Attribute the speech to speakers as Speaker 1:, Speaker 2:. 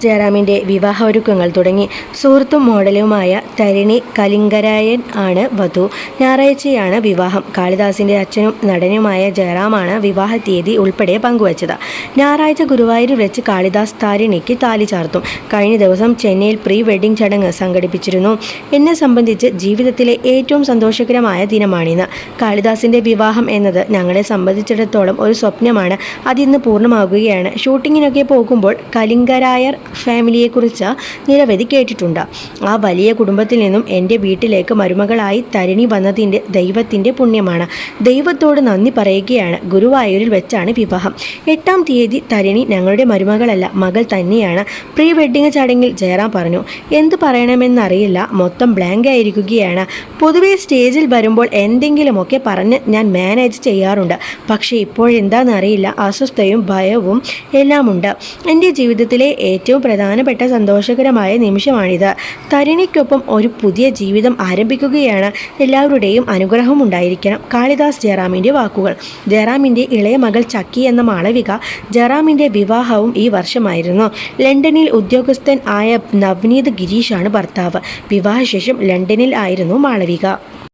Speaker 1: ജയറാമിന്റെ വിവാഹ ഒരുക്കങ്ങൾ തുടങ്ങി. സുഹൃത്തും മോഡലുമായ തരിണി കലിംഗരായൻ ആണ് വധു. ഞായറാഴ്ചയാണ് വിവാഹം. കാളിദാസിന്റെ അച്ഛനും നടനുമായ ജയറാമാണ് വിവാഹ തീയതി ഉൾപ്പെടെ പങ്കുവച്ചത്. ഞായറാഴ്ച ഗുരുവായൂരിൽ വെച്ച് കാളിദാസ് താരിണിക്ക് താലി ചാർത്തും. കഴിഞ്ഞ ദിവസം ചെന്നൈയിൽ പ്രീ വെഡിംഗ് ചടങ്ങ് സംഘടിപ്പിച്ചിരുന്നു. എന്നെ സംബന്ധിച്ച് ജീവിതത്തിലെ ഏറ്റവും സന്തോഷകരമായ ദിനമാണിന്ന്. കാളിദാസിന്റെ വിവാഹം എന്നത് ഞങ്ങളെ സംബന്ധിച്ചിടത്തോളം ഒരു സ്വപ്നമാണ്. അതിന്ന് പൂർണമാകുകയാണ്. ഷൂട്ടിങ്ങിനൊക്കെ പോകുമ്പോൾ കലിംഗരായർ ഫാമിലിയെക്കുറിച്ച് നിരവധി കേട്ടിട്ടുണ്ട്. ആ വലിയ കുടുംബത്തിൽ നിന്നും എന്റെ വീട്ടിലേക്ക് മരുമകളായി തരിണി വന്നതിന്റെ ദൈവത്തിന്റെ പുണ്യമാണ്. ദൈവത്തോട് നന്ദി പറയുകയാണ്. ഗുരുവായൂരിൽ വെച്ചാണ് വിവാഹം. എട്ടാം തീയതി തരിണി ഞങ്ങളുടെ മരുമകളല്ല മകൾ തന്നെയാണ്. പ്രീ വെഡിങ് ചടങ്ങിൽ ജയറാം പറഞ്ഞു എന്ത് പറയണമെന്നറിയില്ല മൊത്തം ബ്ലാങ്ക് ആയിരിക്കുകയാണ്. പൊതുവേ സ്റ്റേജിൽ വരുമ്പോൾ എന്തെങ്കിലുമൊക്കെ പറഞ്ഞ് ഞാൻ മാനേജ് ചെയ്യാറുണ്ട്. പക്ഷേ ഇപ്പോഴെന്താണെന്നറിയില്ല അസ്വസ്ഥയും ഭയവും എല്ലാമുണ്ട്. എന്റെ ജീവിതത്തിലെ ഏറ്റവും പ്രധാനപ്പെട്ട സന്തോഷകരമായ നിമിഷമാണിത്. തരിണിക്കൊപ്പം ഒരു പുതിയ ജീവിതം ആരംഭിക്കുകയാണ്. എല്ലാവരുടെയും അനുഗ്രഹം ഉണ്ടായിരിക്കണം. കാളിദാസ് ജയറാമിന്റെ വാക്കുകൾ. ജയറാമിന്റെ ഇളയ മകൾ ചക്കി എന്ന മാളവിക ജയറാമിന്റെ വിവാഹവും ഈ വർഷമായിരുന്നു. ലണ്ടനിൽ ഉദ്യോഗസ്ഥൻ ആയ നവ്നീത് ഗിരീഷാണ് ഭർത്താവ്. വിവാഹശേഷം ലണ്ടനിൽ ആയിരുന്നു മാളവിക.